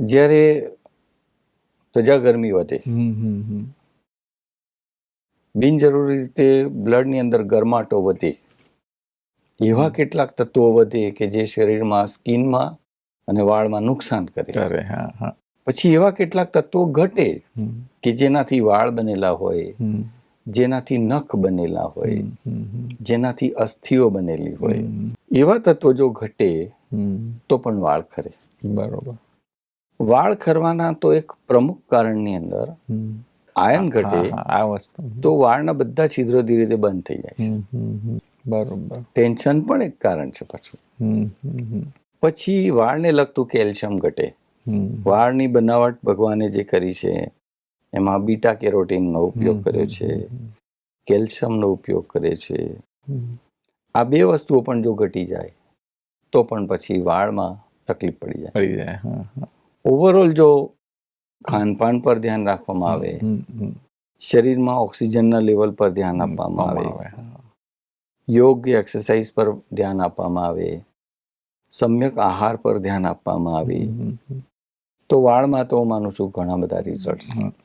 જ્યારે ત્વચા ગરમી વધે બિનજરૂરી રીતે બ્લડની અંદર ગરમાટો વધે એવા કેટલાક તત્વો વધે કે જે શરીરમાં સ્કિનમાં અને વાળમાં નુકસાન કરે. પછી એવા કેટલાક તત્વો ઘટે કે જેનાથી વાળ બનેલા હોય જેનાથી નખ બનેલા હોય જેનાથી અસ્થિઓ બનેલી હોય એવા તત્વો જો ઘટે તો પણ વાળ ખરે. બરોબર. વાળ ખરવાના તો એક પ્રમુખ કારણની અંદર આયન ઘટે આ વસ્તુ. તો વાળના બધા છિદ્રો ધીરે ધીરે બંધ થઈ જાય છે. બરોબર. ટેન્શન પણ એક કારણ છે પાછું. પછી વાળને લગતું કેલ્શિયમ ઘટે. વાળની બનાવટ ભગવાને જે કરી છે એમાં બીટા કેરોટીનનો ઉપયોગ કર્યો છે કેલ્શિયમનો ઉપયોગ કરે છે. આ બે વસ્તુઓ પણ જો ઘટી જાય તો પણ પછી વાળમાં તકલીફ પડી જાય. પડી જાય ઓવરઓલ જો ખાનપાન પર ધ્યાન રાખવામાં આવે શરીરમાં ઓક્સિજનના લેવલ પર ધ્યાન આપવામાં આવે યોગ્ય એક્સરસાઇઝ પર ધ્યાન આપવામાં આવે સમ્યક આહાર પર ધ્યાન આપવામાં આવે તો વાળમાં તો હું માનું છું ઘણા બધા રિઝલ્ટ